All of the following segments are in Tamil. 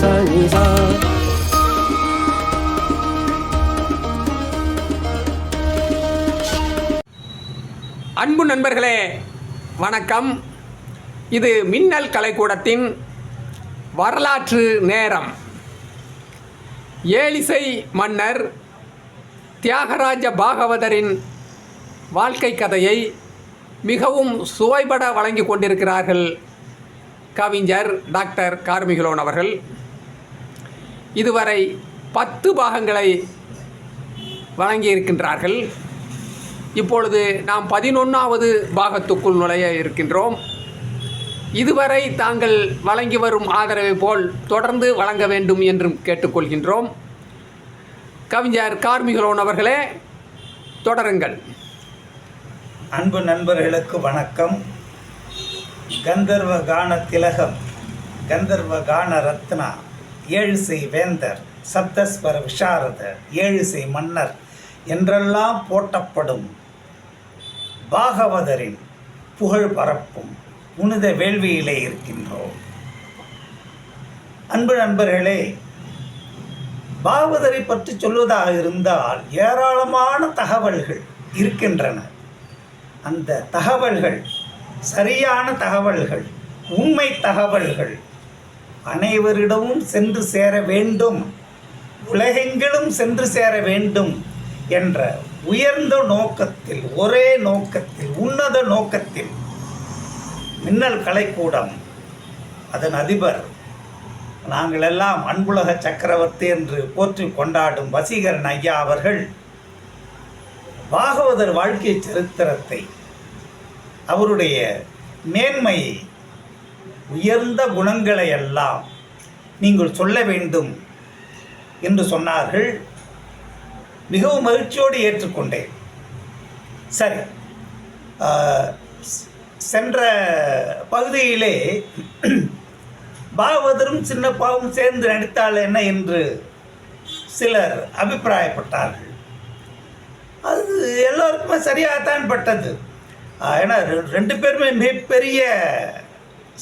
sa ni sa அன்பு நண்பர்களே வணக்கம். இது மின்னல் கலைக்கூடத்தின் வரலாற்று நேரம். ஏலிசை மன்னர் தியாகராஜ பாகவதரின் வாழ்க்கை கதையை மிகவும் சுவைபட வழங்கி கொண்டிருக்கிறார்கள் கவிஞர் டாக்டர் கார்மிகலோன் அவர்கள். இதுவரை பத்து பாகங்களை வழங்கியிருக்கின்றார்கள். இப்பொழுது நாம் பதினொன்றாவது பாகத்துக்குள் நுழைய இருக்கின்றோம். இதுவரை தாங்கள் வழங்கி வரும் ஆதரவை போல் தொடர்ந்து வழங்க வேண்டும் என்றும் கேட்டுக்கொள்கின்றோம். கவிஞர் கார்மிகலோன் அவர்களே தொடருங்கள். அன்பு நண்பர்களுக்கு வணக்கம். கந்தர்வ கான திலகம் கந்தர்வ கான ரத்னா. ஏழுசை வேந்தர் சப்தஸ்வர விஷாரத ஏழுசை மன்னர் என்றெல்லாம் போட்டப்படும் பாகவதரின் புகழ் பரப்பும் புனித வேள்வியிலே இருக்கின்றோம். அன்பு நண்பர்களே பாகவதரை பற்றி சொல்வதாக இருந்தால் ஏராளமான தகவல்கள் இருக்கின்றன. அந்த தகவல்கள் சரியான தகவல்கள் உண்மை தகவல்கள் அனைவரிடமும் சென்று சேர வேண்டும். உலகெங்கிலும் சென்று சேர வேண்டும் என்ற உயர்ந்த நோக்கத்தில் ஒரே நோக்கத்தில் உன்னத நோக்கத்தில் மின்னல் கலைக்கூடம். அதன் அதிபர் நாங்கள் எல்லாம் அன்புலக சக்கரவர்த்தி என்று போற்றி கொண்டாடும் வசீகரன் ஐயா அவர்கள் பாகவதர் வாழ்க்கை சரித்திரத்தை அவருடைய மேன்மையை உயர்ந்த குணங்களை எல்லாம் நீங்கள் சொல்ல வேண்டும் என்று சொன்னார்கள். மிகவும் மகிழ்ச்சியோடு ஏற்றுக்கொண்டேன். சரி சென்ற பகுதியிலே பாகவதரும் சின்னப்பாவும் சேர்ந்து நடித்தால் என்ன என்று சிலர் அபிப்பிராயப்பட்டார்கள். அது எல்லோருக்குமே சரியாகத்தான் பட்டது. ஏன்னா ரெ- ரெண்டு பேருமே மிகப்பெரிய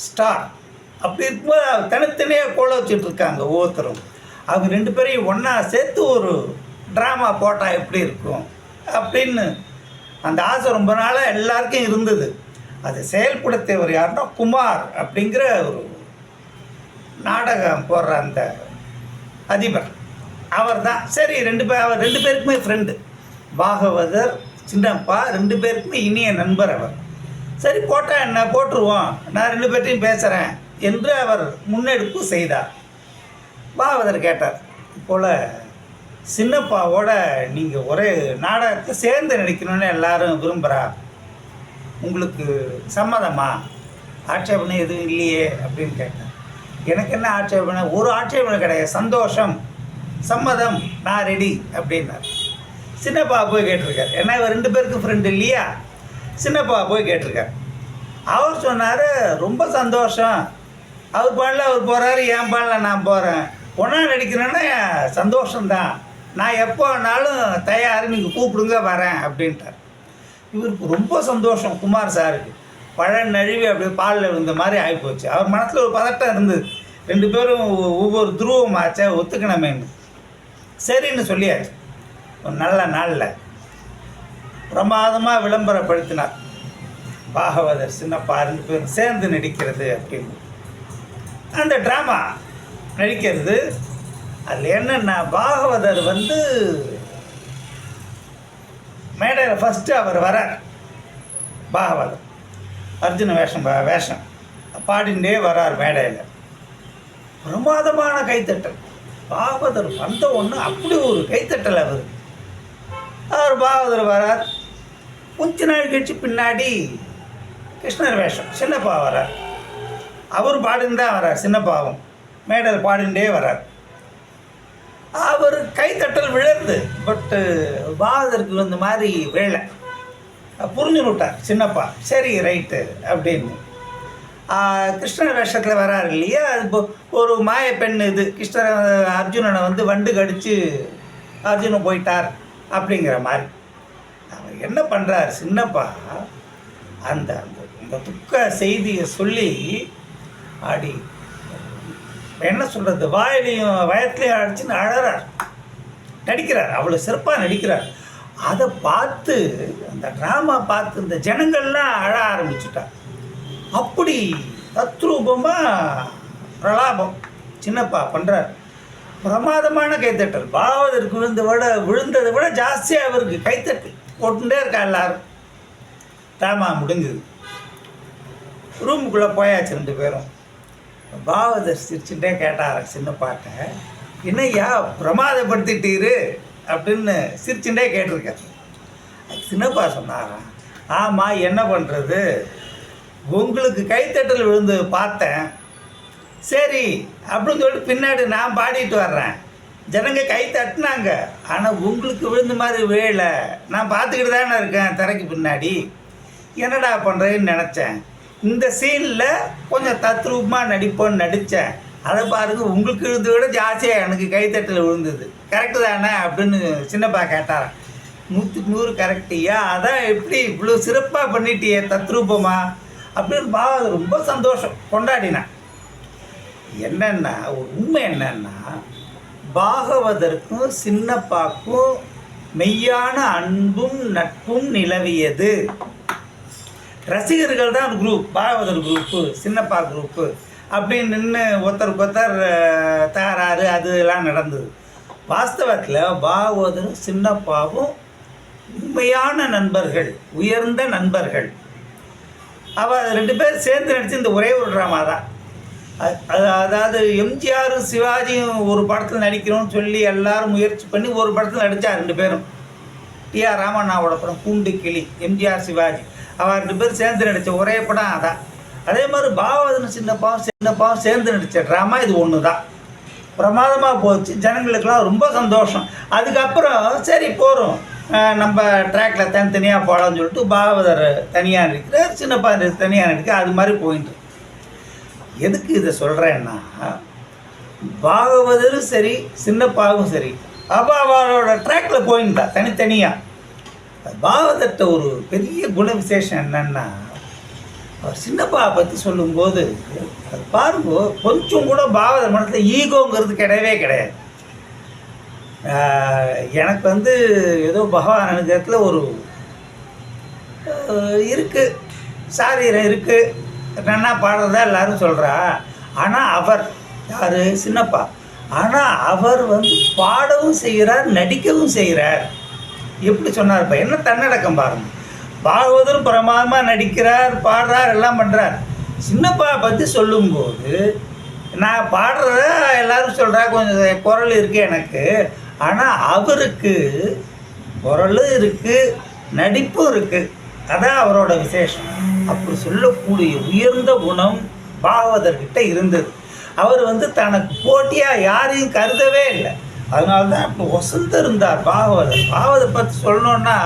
ஸ்டார். அப்படி இருக்கும்போது தனித்தனியாக கோல வச்சுட்டு இருக்காங்க ஒவ்வொருத்தரும். அவங்க ரெண்டு பேரையும் ஒன்றா சேர்த்து ஒரு ட்ராமா போட்டால் எப்படி இருக்கும் அப்படின்னு அந்த ஆசை ரொம்ப நாளாக எல்லாருக்கும் இருந்தது. அதை செயல்படுத்தியவர் யாருன்னா குமார் அப்படிங்கிற ஒரு நாடகம் போடுற அந்த அதிபர். அவர் தான் சரி ரெண்டு பேர் அவர் ரெண்டு பேருக்குமே ஃப்ரெண்டு பாகவதர் சின்னப்பா ரெண்டு பேருக்குமே இனிய நண்பர் அவர். சரி போட்டால் என்ன? போட்டுருவோம். நான் ரெண்டு பேர்ட்டையும் பேசுகிறேன் என்று அவர் முன்னெடுப்பு செய்தார். பாகவதர் கேட்டார் போல் சின்னப்பாவோட நீங்கள் ஒரே நாடகத்தை சேர்ந்து நடிக்கணும்னு எல்லாரும் விரும்புகிறா உங்களுக்கு சம்மதமா? ஆட்சேபனை எதுவும் இல்லையே? அப்படின்னு கேட்டேன் எனக்கு என்ன ஆட்சேபனை? ஒரு ஆட்சேபனை கிடையாது. சந்தோஷம் சம்மதம் நான் ரெடி அப்படின்னார். சின்னப்பா போய் கேட்டிருக்கார் ஏன்னா இவர் ரெண்டு பேருக்கு ஃப்ரெண்டு இல்லையா? சின்னப்பா போய் கேட்டிருக்கார் அவர் சொன்னார் ரொம்ப சந்தோஷம். அவர் பாடல அவர் போகிறாரு என் பாடல நான் போகிறேன் ஒன்றா நடிக்கிறேன்னா சந்தோஷம்தான். நான் எப்போ வேணாலும் தயார் நீங்கள் கூப்பிடுங்க வரேன் அப்படின்ட்டார். இவருக்கு ரொம்ப சந்தோஷம் குமார் சாருக்கு. பழ நழுவி அப்படியே பாலில் விழுந்த மாதிரி ஆகிப்போச்சு அவர் மனசில் ஒரு பதட்டம் இருந்தது. ரெண்டு பேரும் ஒவ்வொரு துருவமாச்சே ஒத்துக்கணுமேன்னு. சரின்னு சொல்லியாச்சு. ஒரு நல்ல நாளில். பிரமாதமாக விளம்பரப்படுத்தினார். பாகவதர் சின்னப்பா ரெண்டு பேரும் சேர்ந்து நடிக்கிறது அப்படின்னு. அந்த ட்ராமா நடிக்கிறது. அதில் என்னென்னா பாகவதர் வந்து மேடையில் ஃபஸ்ட்டு அவர் வரார் பாகவதர். அர்ஜுன வேஷம் ப- வேஷம். பாடிண்டே வரார் மேடையில். பிரமாதமான கைத்தட்டல். பாகவதர் வந்த ஒன்று அப்படி ஒரு கைத்தட்டல் அவர். அவர் பாகவதர் வரார் கொஞ்ச நாள் கழிச்சு பின்னாடி கிருஷ்ணர் வேஷம் சின்னப்பா வரார். அவர் பாடின்னு தான் வரார் சின்னப்பாவும். மேடல் பாடிண்டே வரார். அவர் கைத்தட்டல் விழுந்து பட்டு பாதருக்கு வந்த மாதிரி வேலை. புரிஞ்சு விட்டார் சின்னப்பா சரி ரைட்டு அப்படின்னு. கிருஷ்ணர் வேஷத்தில் வராரு இல்லையா? அது ஒரு மாய பெண் இது கிருஷ்ணர் அர்ஜுனனை வந்து வண்டு கடித்து அர்ஜுனன் போயிட்டார் அப்படிங்கிற மாதிரி. அவர் என்ன பண்ணுறார் சின்னப்பா? அந்த அந்த இந்த துக்க செய்தியை சொல்லி ஆடி என்ன சொல்கிறது வாயிலையும் வயத்துலையும் அடிச்சுன்னு அழறார். நடிக்கிறார். அவ்வளோ சிறப்பாக நடிக்கிறார். அதை பார்த்து அந்த ட்ராமா பார்த்து இந்த ஜனங்கள்லாம் அழ ஆரம்பிச்சுட்டார் அப்படி தத்ரூபமாக பிரலாபம் சின்னப்பா பண்ணுறார் பிரமாதமான கைத்தட்டல். பாவதற்கு விழுந்த விட விழுந்ததை விட ஜாஸ்தியாக அவருக்கு கைத்தட்டு போட்டுட்டே இருக்கா எல்லாரும்? ட்ராமா முடிஞ்சது. ரூமுக்குள்ளே போயாச்சு ரெண்டு பேரும். பாவதர் சிரிச்சுட்டே கேட்டார் சின்ன பாட்டை. என்னய்யா பிரமாதப்படுத்திட்டீரு? அப்படின்னு சிரிச்சுட்டே கேட்டிருக்காரு. சின்னப்பா சொன்னாராம் ஆமாம் என்ன பண்ணுறது உங்களுக்கு கைத்தட்டல் விழுந்து பார்த்தேன். சரி அப்படின்னு சொல்லிட்டு பின்னாடி நான் பாடிட்டு வர்றேன். ஜனங்க கை தட்டினாங்க. ஆனால் உங்களுக்கு விழுந்த மாதிரி வேலை நான் பார்த்துக்கிட்டு தானே இருக்கேன் திரைக்கு பின்னாடி. என்னடா பண்ணுறேன்னு நினச்சேன். இந்த சீனில் கொஞ்சம் தத்ரூபமாக நடிப்போன்னு நடித்தேன் அதை பாருங்க உங்களுக்கு விழுந்து விட ஜாஸ்தியாக எனக்கு கைத்தட்டில் விழுந்தது. கரெக்டு தானே அப்படின்னு சின்னப்பா கேட்டார். நூற்றுக்கு நூறு கரெக்டியா அதான் எப்படி இவ்வளோ சிறப்பாக பண்ணிட்டியே தத்ரூபமா அப்படின்னு பாவா ரொம்ப சந்தோஷம். கொண்டாடினான். என்னென்னா ஒரு உண்மை என்னென்னா பாகவதற்கும் சின்னப்பாக்கும் மெய்யான அன்பும் நட்பும் நிலவியது. ரசிகர்கள் தான் group Bhagavathar group Chinnappa group அப்படின்னு நின்று ஒருத்தருக்கு ஒருத்தர் தகராறு அது எல்லாம் நடந்தது. வாஸ்தவத்தில் பாகவதரும் சின்னப்பாவும் உண்மையான நண்பர்கள் உயர்ந்த நண்பர்கள். அவள் ரெண்டு பேர் சேர்ந்து நடித்து இந்த ஒரே ஒரு ட்ராமா தான். அதாவது எம்ஜிஆரும் சிவாஜியும் ஒரு படத்தில் நடிக்கிறோம்னு சொல்லி எல்லாரும் முயற்சி பண்ணி ஒரு படத்தில் நடித்தா ரெண்டு பேரும். டிஆர் ராமண்ணாவோட படம் கூண்டு கிளி எம்ஜிஆர் சிவாஜி. அவர் ரெண்டு பேரும் சேர்ந்து நடித்த ஒரே படம் அதான். அதே மாதிரி பாவதன் சின்னப்பாவும் சின்னப்பாவும் சேர்ந்து நடித்த ட்ராமா இது ஒன்று தான் பிரமாதமாக போச்சு. ஜனங்களுக்கெல்லாம் ரொம்ப சந்தோஷம். அதுக்கப்புறம் சரி போகிறோம் நம்ம ட்ராக்கில் தனித்தனியாக போகலாம்னு சொல்லிட்டு பாவதர் தனியாக நடிக்கிறார் சின்னப்பா தனியாக நடிக்க அது மாதிரி போயிட்டு எதுக்கு இதை சொல்கிறேன்னா பாகவதரும் சரி சின்னப்பாவும் சரி அப்போ அவளோட ட்ராக்கில் போயிருந்தா தனித்தனியாக பாகவதத்தை ஒரு பெரிய குண விசேஷம் என்னன்னா அவர் சின்னப்பா பற்றி சொல்லும்போது அது பாருங்க கொஞ்சம் கூட பாகவத மனத்தில் ஈகோங்கிறது கிடையவே கிடையாது. எனக்கு வந்து ஏதோ பகவான் அனுகிரகத்தில் ஒரு இருக்குது சாரீரம் இருக்குது நன்னா பாடுறதா எல்லாரும் சொல்கிறா ஆனால் அவர் யார்? சின்னப்பா. ஆனால் அவர் வந்து பாடவும் செய்கிறார் நடிக்கவும் செய்கிறார். எப்படி சொன்னார்ப்பா? என்ன தன்னடக்கம் பாருங்க. பாகவதரும் பிரமாதமாக நடிக்கிறார் பாடுறார் எல்லாம் பண்ணுறார் சின்னப்பா பற்றி சொல்லும்போது நான் பாடுறத எல்லாரும் சொல்கிறா கொஞ்சம் குரல் இருக்குது எனக்கு. ஆனால் அவருக்கு குரலும் இருக்குது நடிப்பும் இருக்குது அதான் அவரோட விசேஷம். அப்படி சொல்லக்கூடிய உயர்ந்த குணம் பாகவதர்கிட்ட இருந்தது. அவர் வந்து தனக்கு போட்டியாக யாரையும் கருதவே இல்லை. அதனால தான் இப்போ ஒசந்து இருந்தார் பாகவதர். பாகவதர் பற்றி சொல்லணுன்னா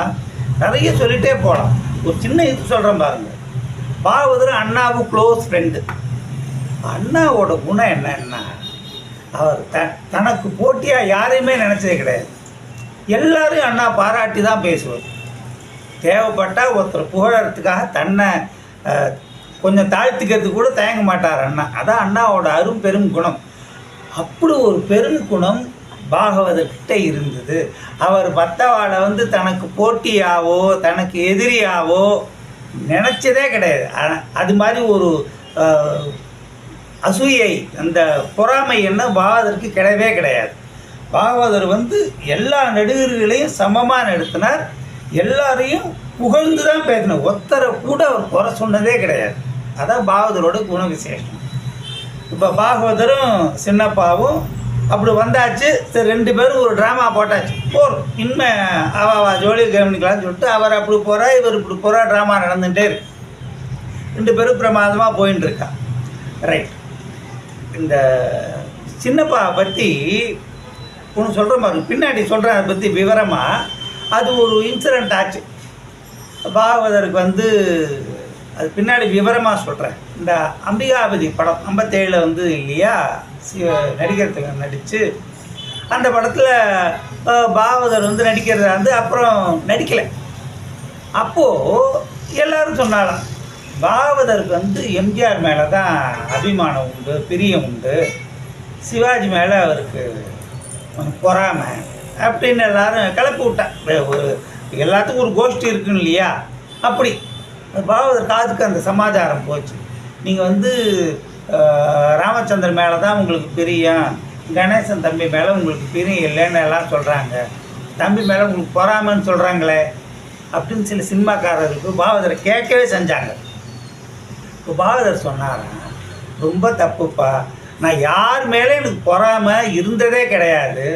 நிறைய சொல்லிகிட்டே போகலாம் ஒரு சின்ன இது சொல்கிறேன் பாருங்க. பாகவதர் அண்ணாவும் க்ளோஸ் ஃப்ரெண்டு அண்ணாவோட குணம் என்னன்னா அவர் த தனக்கு போட்டியாக யாரையுமே நினச்சதே கிடையாது. எல்லாரையும் அண்ணா பாராட்டி தான் பேசுவார். தேவைப்பட்டால் ஒருத்தர் புகழறதுக்காக தன்னை கொஞ்சம் தாழ்த்திக்கிறதுக்கு கூட தயங்க மாட்டார் அண்ணா. அதான் அண்ணாவோட அரும் பெரும் குணம். அப்படி ஒரு பெரும் குணம் பாகவதர்கிட்ட இருந்தது. அவர் பத்தவாளை வந்து தனக்கு போட்டியாவோ தனக்கு எதிரியாவோ நினச்சதே கிடையாது. அது மாதிரி ஒரு அசூயை அந்த பொறாமை என்ன பாகவதற்கு கிடையவே கிடையாது. பாகவதர் வந்து எல்லா நடிகர்களையும் சமமாக நடத்தினார். எல்லாரையும் புகழ்ந்து தான் பேசணும் ஒத்தரை கூட அவர் குறை சொன்னதே கிடையாது. அதான் பாகவதரோட குண விசேஷம் இப்போ பாகவதரும் சின்னப்பாவும் அப்படி வந்தாச்சு. சரி ரெண்டு பேரும் ஒரு ட்ராமா போட்டாச்சு. போர். இனிமே அவ ஜோலியை ஜோலி கவனிக்கலாம்னு சொல்லிட்டு அவர் அப்படி போகிறா இவர் இப்படி போகிறா ட்ராமா நடந்துகிட்டே இருக்கு. ரெண்டு பேரும் பிரமாதமாக போயின்னு இருக்கா. ரைட் இந்த சின்னப்பா பற்றி ஒன்று சொல்கிற மாதிரி பின்னாடி சொல்கிறேன் அதை பற்றி விவரமாக அது ஒரு இன்சிடெண்ட் ஆச்சு பாகவதருக்கு வந்து அது பின்னாடி விவரமாக சொல்கிறேன் இந்த அம்பிகாபதி படம் ஐம்பத்தேழில் வந்து இல்லையா? சிவ நடிகர் நடித்து அந்த படத்தில் பாகவதர் வந்து நடிக்கிறதா வந்து அப்புறம் நடிக்கலை. அப்போது எல்லாரும் சொன்னாலாம் பாகவதருக்கு வந்து எம்ஜிஆர் மேலே தான் அபிமானம் உண்டு பிரியம் உண்டு. சிவாஜி மேலே அவருக்கு பொறாமை. அப்படின்னு எல்லாரும் கிளப்பி விட்டேன் ஒரு எல்லாத்துக்கும் ஒரு கோஷ்டி இருக்குன்னு இல்லையா? அப்படி. பாகவதர் காதுக்கு அந்த சமாச்சாரம் போச்சு. நீங்கள் வந்து ராமச்சந்திரன் மேலே தான் உங்களுக்கு பிரியம் கணேசன் தம்பி மேலே உங்களுக்கு பிரியம் இல்லைன்னு எல்லாம் சொல்கிறாங்க தம்பி மேலே உங்களுக்கு பொறாமைன்னு சொல்கிறாங்களே அப்படின்னு சில சினிமாக்காரர்களுக்கு பாகவதரை கேட்கவே செஞ்சாங்க. இப்போ பாகவதர் சொன்னாரா ரொம்ப தப்புப்பா. நான் யார் மேலே எனக்கு பொறாமல் இருந்ததே கிடையாது.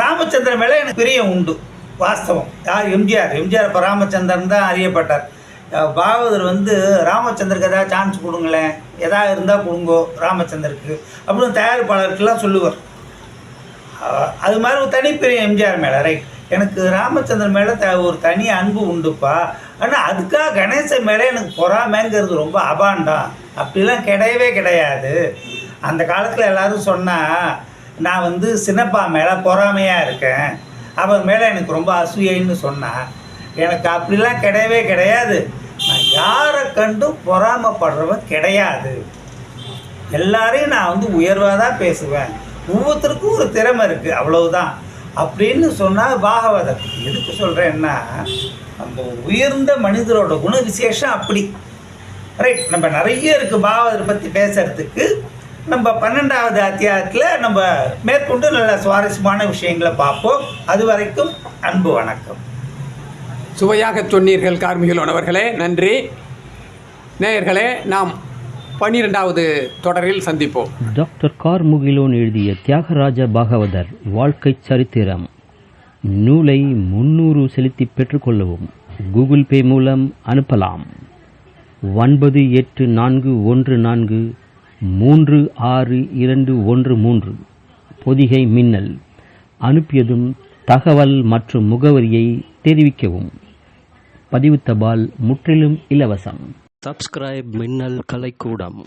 ராமச்சந்திரன் மேலே எனக்கு பிரியம் உண்டு வாஸ்தவம். யார்? எம்ஜிஆர். எம்ஜிஆர் இப்போ ராமச்சந்திரன் தான் அறியப்பட்டார். பாகவதர் வந்து ராமச்சந்திரக்கு எதாவது சான்ஸ் கொடுங்களேன். எதாவது இருந்தால் கொடுங்கோ ராமச்சந்திரக்கு அப்படின்னு தயாரிப்பாளருக்கெல்லாம் சொல்லுவார். அது மாதிரி ஒரு தனிப்பெரிய எம்ஜிஆர் மேலே ரைட் எனக்கு ராமச்சந்திரன் மேலே த ஒரு தனி அன்பு உண்டுப்பா. ஆனால் அதுக்காக கணேசன் மேலே எனக்கு பொறாமைங்கிறது ரொம்ப அபாண்டம். அப்படிலாம் கிடையவே கிடையாது. அந்த காலத்தில் எல்லோரும் சொன்னால் நான் வந்து சின்னப்பா மேலே பொறாமையாக இருக்கேன். அவர் மேலே எனக்கு ரொம்ப அசூயைன்னு சொன்னான் எனக்கு அப்படிலாம் கிடையவே கிடையாது. நான் யாரை கண்டும் பொறாமைப்படுறவன் கிடையாது. எல்லாரையும் நான் வந்து உயர்வாக தான் பேசுவேன். ஒவ்வொருத்தருக்கும் ஒரு திறமை இருக்குது அவ்வளவுதான். அப்படின்னு சொன்னால் பாகவதம் எதுக்கு சொல்கிறேன்னா அந்த ஒரு உயர்ந்த மனிதரோட குண விசேஷம் அப்படி. ரைட் நம்ம நிறைய இருக்குது பாகவதர் பற்றி பேசுகிறதுக்கு நம்ம பன்னெண்டாவது அத்தியாயத்தில் நம்ம மேற்கொண்டு நல்ல சுவாரஸ்யமான விஷயங்களை பார்ப்போம். அது வரைக்கும் அன்பு வணக்கம். சுவையாக சொன்னீர்கள் கார்மிகலோன் அவர்களே நன்றி. நேயர்களே நாம் பன்னிரெண்டாவது தொடரில் சந்திப்போம். டாக்டர் கார் முகிலோன் எழுதிய தியாகராஜ பாகவதர் வாழ்க்கை சரித்திரம். நூலை முன்னூறு செலுத்தி பெற்றுக்கொள்ளவும் கூகுள் பே மூலம் அனுப்பலாம். ஒன்பது எட்டு நான்கு ஒன்று நான்கு மூன்று ஆறு இரண்டு ஒன்று மூன்று. பொதிகை மின்னல். அனுப்பியதும் தகவல் மற்றும் முகவரியை தெரிவிக்கவும். பதிவு தபால் முற்றிலும் இலவசம். சப்ஸ்கிரைப் மின்னல் கலைக்கூடம்.